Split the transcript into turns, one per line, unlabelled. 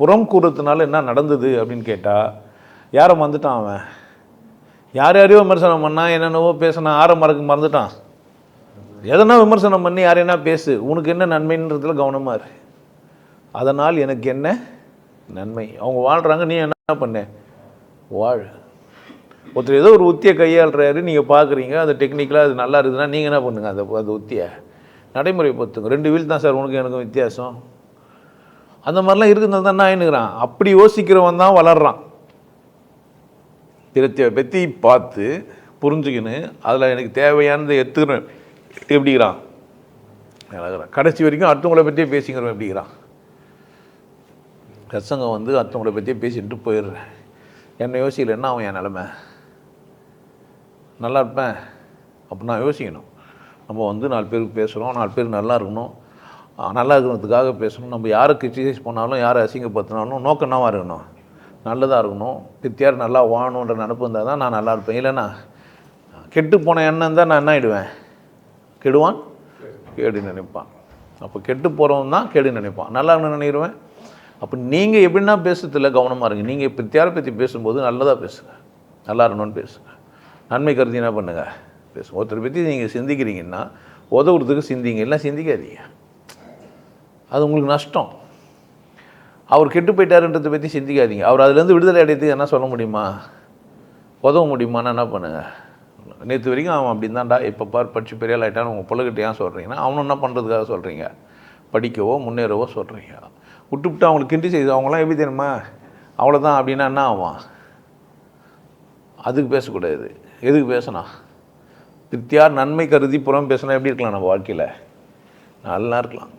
புறம் கூறதுனால என்ன நடந்தது அப்படின்னு கேட்டால் யாரை மறந்துட்டான் அவன். யார் யாரையோ விமர்சனம் பண்ணால் என்னென்னவோ பேசினா ஆற மறக்க மறந்துட்டான். எதனா விமர்சனம் பண்ணி யாரையா பேசு உனக்கு என்ன நன்மைன்றதுல கவனமாக இரு. அதனால் எனக்கு என்ன நன்மை? அவங்க வாழ்கிறாங்க நீ என்ன பண்ண? வாழ். ஒருத்தர் ஏதோ ஒரு உத்தியை கையாளுறாரு நீங்கள் பார்க்குறீங்க அந்த டெக்னிக்கலாக அது நல்லா இருக்குதுன்னா நீங்கள் என்ன பண்ணுங்கள் அந்த அந்த உத்தியை. நடைமுறைப்படுத்துங்க. ரெண்டு வீல் தான் சார் உனக்கு எனக்கும் வித்தியாசம். அந்த மாதிரிலாம் இருக்கிறது தான் நான் என்னங்கிறான் அப்படி யோசிக்கிறவன் தான் வளர்றான். பிறத்தை பற்றி பார்த்து புரிஞ்சுக்கின்னு அதில் எனக்கு தேவையானதை எடுத்துக்கிறேன். எப்படிங்கிறான்? அழகிறான் கடைசி வரைக்கும் அடுத்தவங்களை பற்றியே பேசிக்கிறவன் எப்படிங்கிறான்? பிரசங்கம் வந்து அடுத்தவங்களை பற்றியே பேசிட்டு போயிடுறேன். என்னை யோசிக்கலைன்னா அவன் என் நிலமை? நல்லா இருப்பேன். அப்போ நான் யோசிக்கணும். நம்ம வந்து நாலு பேருக்கு பேசுகிறோம் நாலு பேர் நல்லா இருக்கணும். நல்லா இருக்கிறதுக்காக பேசணும். நம்ம யாரை கிரிட்டிசைஸ் பண்ணாலும் யாரை அசிங்கப்படுத்தினாலும் நோக்கம் என்னவாக இருக்கணும். நல்லதாக இருக்கணும். பித்தியார் நல்லா வாழணுன்ற நினப்பு இருந்தால் தான் நான் நல்லா இருப்பேன். இல்லைண்ணா கெட்டு போன எண்ணம் இருந்தால் நான் என்ன ஆகிடுவேன் கெடுவான்? கேடு நினைப்பான். அப்போ கெட்டு போகிறவன் தான் கேடு நினைப்பான். நல்லா இருக்கணும்னு நினைக்கிறவன்? அப்போ நீங்கள் எப்படின்னா பேசுறதுல கவனமாக இருங்க. நீங்கள் பித்தியாரை பற்றி பேசும்போது நல்லதாக பேசுங்க. நல்லா இருக்கணும்னு பேசுங்க. நன்மை கருதி என்ன பண்ணுங்கள் பேசுங்க. ஒருத்தரை பற்றி நீங்கள் சிந்திக்கிறீங்கன்னா உதவுறதுக்கு சிந்திங்க. இல்லை சிந்திக்காதீங்க. அது உங்களுக்கு நஷ்டம். அவர் கெட்டு போயிட்டாருன்றதை பற்றி சிந்திக்காதீங்க. அவர் அதுலேருந்து விடுதலை அடையறதுக்கு என்ன சொல்ல முடியுமா? உதவ முடியுமான்னு என்ன பண்ணுங்கள் நேற்று வரைக்கும் அவன் அப்படி தான்டா இப்போ பார் படிச்சு பெரிய ஆள் ஆகிட்டான்னு உங்கள் பிள்ளைகிட்ட ஏன் சொல்கிறீங்கன்னா அவனும் என்ன பண்ணுறதுக்காக சொல்கிறீங்க படிக்கவோ முன்னேறவோ சொல்கிறீங்க விட்டுவிட்டு அவங்களுக்கு கிண்டி செய்து அவங்களாம் எப்படி தெரியுமா? அவ்வளோதான் அப்படின்னா என்ன ஆகும்? அதுக்கு பேசக்கூடாது. எதுக்கு பேசணும்? திருப்தியார் நன்மை கருதி புறம் பேசினா எப்படி இருக்கலாம் நம்ம வாழ்க்கையில்? நல்லா இருக்கலாம்.